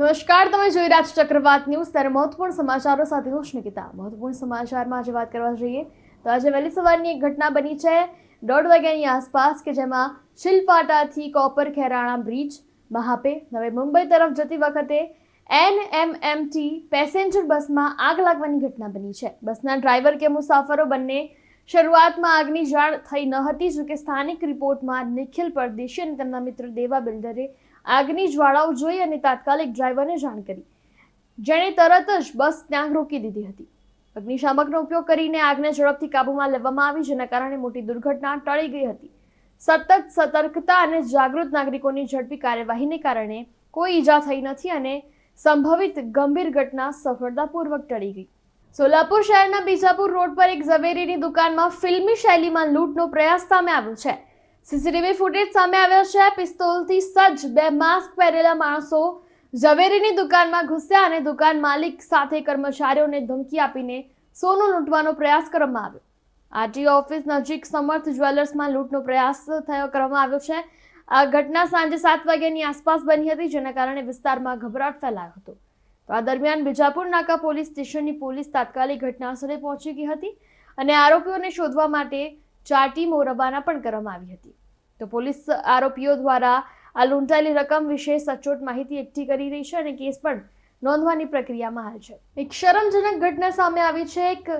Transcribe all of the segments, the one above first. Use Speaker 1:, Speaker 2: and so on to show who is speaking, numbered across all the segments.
Speaker 1: નમસ્કાર, તમે જોઈ રહ્યા છો ચક્રવાત ન્યૂઝ. ત્યારે મહત્વપૂર્ણ સમાચારો સાથે હું નિકિતા મહત્વપૂર્ણ સમાચારમાં આજે વાત કરવા જઈએ તો આજે વહેલી સવારની એક ઘટના બની છે દોઢ વાગ્યાની આસપાસ કે જેમાં શિલપાટાથી કોપર ખેરાણા બ્રિજ, મહાપે નવે મુંબઈ તરફ જતી વખતે એનએમએમટી પેસેન્જર બસમાં આગ લાગવાની ઘટના બની છે. બસના ડ્રાઈવર કે મુસાફરો બંને શરૂઆતમાં આગની જાણ થઈ ન હતી, જોકે સ્થાનિક રિપોર્ટમાં નિખિલ પરદેશી અને તેમના મિત્ર દેવા બિલ્ડરે આગની જ્વાળાઓ જોઈ અને તાત્કાલિક ડ્રાઈવરને જાણ કરી. જેણે તરત જ બસ ત્યાં રોકી દીધી હતી. અગ્નિશામકનો ઉપયોગ કરીને આગને ઝડપથી કાબૂમાં લેવામાં આવી, જેના કારણે મોટી દુર્ઘટના ટળી ગઈ હતી. સતત સતર્કતા અને જાગૃત નાગરિકોની ઝડપી કાર્યવાહીને કારણે કોઈ ઈજા થઈ નથી અને સંભવિત ગંભીર ઘટના સફળતાપૂર્વક ટળી ગઈ. સોલાપુર શહેરના બીજાપુર રોડ પર એક ઝવેરીની દુકાનમાં ફિલ્મી શૈલીમાં લૂંટનો પ્રયાસ સામે આવ્યો છે. સીસીટીવી ફૂટેજ સામે આવ્યો છે. પિસ્તોલથી સજ્જ બે માસ્ક પહેરેલા માણસો ઝવેરીની દુકાનમાં ઘૂસ્યા અને દુકાન માલિક સાથે કર્મચારીઓને ધમકી આપીને સોનું લૂંટવાનો પ્રયાસ કરવામાં આવ્યો. આરટીઓ ઓફિસ નજીક સમર્થ જ્વેલર્સમાં લૂંટનો પ્રયાસ થયો કરવામાં આવ્યો છે. આ ઘટના સાંજે સાત વાગ્યાની આસપાસ બની હતી, જેના કારણે વિસ્તારમાં ગભરાટ ફેલાયો હતો. તો આ દરમિયાન બીજાપુર નાકા પોલીસ સ્ટેશનની પોલીસ તાત્કાલિક ઘટનાસ્થળે પહોંચી ગઈ હતી અને આરોપીઓને શોધવા માટે ચાર ટીમો રવાના પણ કરવામાં આવી હતી. તો પોલીસ આરોપીઓ દ્વારા આ લૂંટાયેલી રકમ વિશે સચોટ માહિતી એકઠી કરી રહી છે અને કેસ પણ નોંધવાની પ્રક્રિયામાં હાલ છે. એક શરમજનક ઘટના સામે આવી છે. એક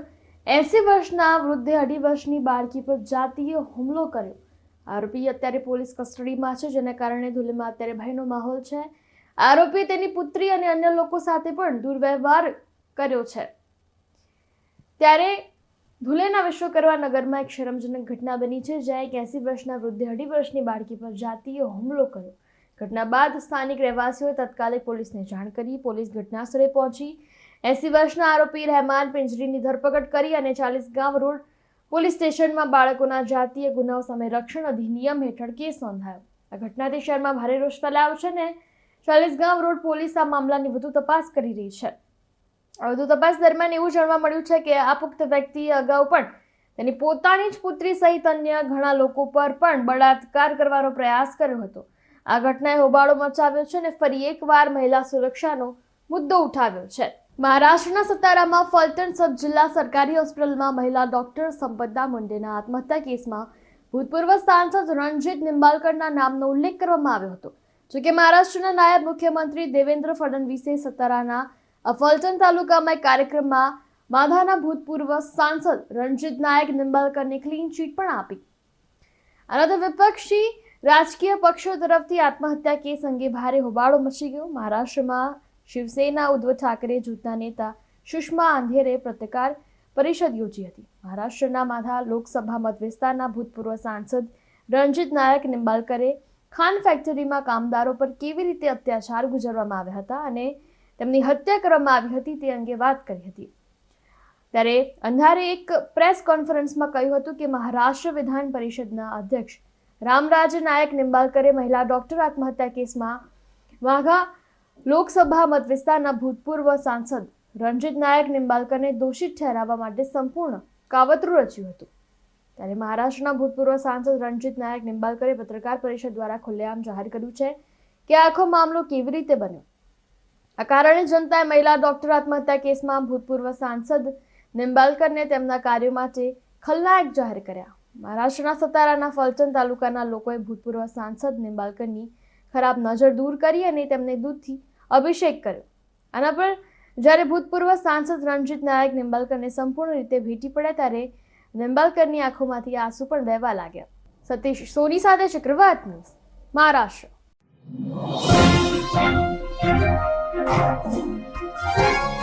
Speaker 1: એસી વર્ષના વૃદ્ધે અઢી વર્ષની બાળકી પર જાતીય હુમલો કર્યો. આરોપી અત્યારે પોલીસ કસ્ટડીમાં છે, જેના કારણે ધુલેમાં અત્યારે ભયનો માહોલ છે. આરોપીએ તેની પુત્રી અને અન્ય લોકો સાથે પણ દુર્વ્યવહાર કર્યો છે. ત્યારે ધુલેના વિશ્વકર્મા નગરમાં એક શરમજનક ઘટના બની છે. જ્યાં એક એસી વર્ષના વૃદ્ધે અઢી વર્ષની બાળકી પર જાતીય હુમલો કર્યો. ઘટના બાદ સ્થાનિક રહેવાસીઓએ તત્કાલિક પોલીસને જાણ કરી. પોલીસ ઘટનાસ્થળે પહોંચી. એસી વર્ષના આરોપી રહેમાન પિંજરીની ધરપકડ કરી અને ચાલીસ ગામ રોડ પોલીસ સ્ટેશનમાં બાળકોના જાતીય ગુનાઓ સામે રક્ષણ અધિનિયમ હેઠળ કેસ નોંધાયો. આ ઘટનાથી શહેરમાં ભારે રોષ ફેલાયો છે ને ચાલીસ ગામ રોડ પોલીસ આ મામલાની વધુ તપાસ કરી રહી છે. વધુ તપાસ દરમિયાન એવું જાણવા મળ્યું છે કે આ પુખ્ત વ્યક્તિએ અગાઉ પણ તેની પોતાની જ પુત્રી સહિત અન્ય ઘણા લોકો પર પણ બળાત્કાર કરવાનો પ્રયાસ કર્યો હતો. આ ઘટનાએ હોબાળો મચાવ્યો છે અને ફરી એકવાર મહિલા સુરક્ષાનો મુદ્દો ઉઠાવ્યો છે. મહારાષ્ટ્રના સતારામાં ફલટણ સબ જિલ્લા સરકારી હોસ્પિટલમાં મહિલા ડોક્ટર સંપદા મુંડેના આત્મહત્યા કેસમાં ભૂતપૂર્વ સાંસદ રણજીત નિંબાલકરના નામનો ઉલ્લેખ કરવામાં આવ્યો હતો. જોકે મહારાષ્ટ્રના નાયબ મુખ્યમંત્રી દેવેન્દ્ર ફડણવીસે સતારાના ફલટણ તાલુકામાં એક કાર્યક્રમમાં માધાના ભૂતપૂર્વ સાંસદ રણજીત નાયક નિંબાલકરને ક્લીન ચીટ પણ આપી. આનાથી વિપક્ષી રાજકીય પક્ષો તરફથી આત્મહત્યા કેસ અંગે ભારે હોબાળો મચી ગયો. મહારાષ્ટ્રમાં શિવસેના ઉદ્ધવ ઠાકરે જૂથના નેતા સુષ્મા આંધેરે પત્રકાર પરિષદ યોજી હતી. મહારાષ્ટ્રના માધા લોકસભા મતવિસ્તારના ભૂતપૂર્વ સાંસદ રણજીત નાયક નિંબાલકરે ખાન ફેક્ટરીમાં કામદારો પર કેવી રીતે અત્યાચાર ગુજરવામાં આવ્યા હતા અને તેમની હત્યા કરવામાં આવી હતી તે અંગે વાત કરી હતી. ત્યારે અંધારે એક પ્રેસ કોન્ફરન્સમાં કહ્યું હતું કે મહારાષ્ટ્ર વિધાન પરિષદના અધ્યક્ષ રામરાજ નાયક નિંબાલકરે મહિલા ડોક્ટર આત્મહત્યા કેસમાં વાઘા લોકસભા મત વિસ્તારના ભૂતપૂર્વ સાંસદ રણજીત નાયક નિંબાલકરને દોષિત ઠેરાવવા માટે સંપૂર્ણ કાવતરું રચ્યું હતું. ત્યારે મહારાષ્ટ્રના ભૂતપૂર્વ સાંસદ રણજીત નાયક નિંબાલકરે પત્રકાર પરિષદ દ્વારા ખુલ્લેઆમ જાહેર કર્યું છે કે આખો મામલો કેવી રીતે બન્યો? આ કારણે જનતાએ મહિલા ડોક્ટર આત્મહત્યા કેસમાં ભૂતપૂર્વ સાંસદ નિંબાલકરને તેમના કાર્યો માટે ખલનાયક જાહેર કર્યા. મહારાષ્ટ્રના સતારાના ફલચંદ તાલુકાના લોકોએ ભૂતપૂર્વ સાંસદ નિંબાલકરની ખરાબ નજર દૂર કરી અને તેમને દૂધથી અભિષેક કર્યો. આના પર જ્યારે ભૂતપૂર્વ સાંસદ રણજીત નાયક નિંબાલકરને સંપૂર્ણ રીતે ભેટી પડ્યા ત્યારે નિંબાલકરની આંખોમાંથી આંસુ પણ વહેવા લાગ્યા. સતીશ સોની સાથે ચક્રવાત ન્યૂઝ, મહારાષ્ટ્ર. Thank you.